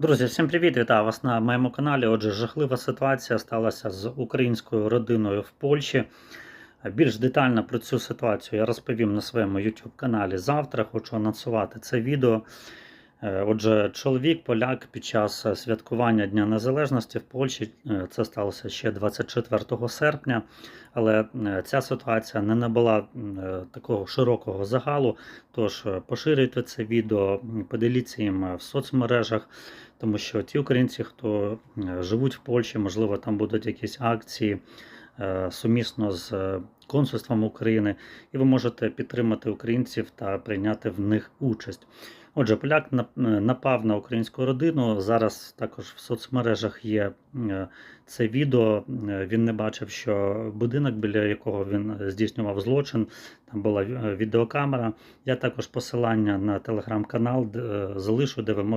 Друзі, всім привіт! Вітаю вас на моєму каналі. Отже, жахлива ситуація сталася з українською родиною в Польщі. Більш детально про цю ситуацію я розповім на своєму YouTube каналі завтра. Хочу анонсувати це відео. Е, Отже, чоловік, поляк під час святкування Дня Незалежності в Польщі е, це сталося ще 24 серпня, але е, ця ситуація не набула такого широкого загалу. Тож поширюйте це відео, поділіться їм в соцмережах, тому що ті українці, хто живуть в Польщі, можливо, там будуть якісь акції сумісно з консульством України, і ви можете підтримати українців та прийняти в них участь. Отже, поляк е, напав на українську родину. Зараз також в соцмережах є е, це відео. Е, Він не бачив, що будинок, біля якого він здійснював злочин, там була відеокамера. Я також посилання на телеграм-канал залишу, де ви можете.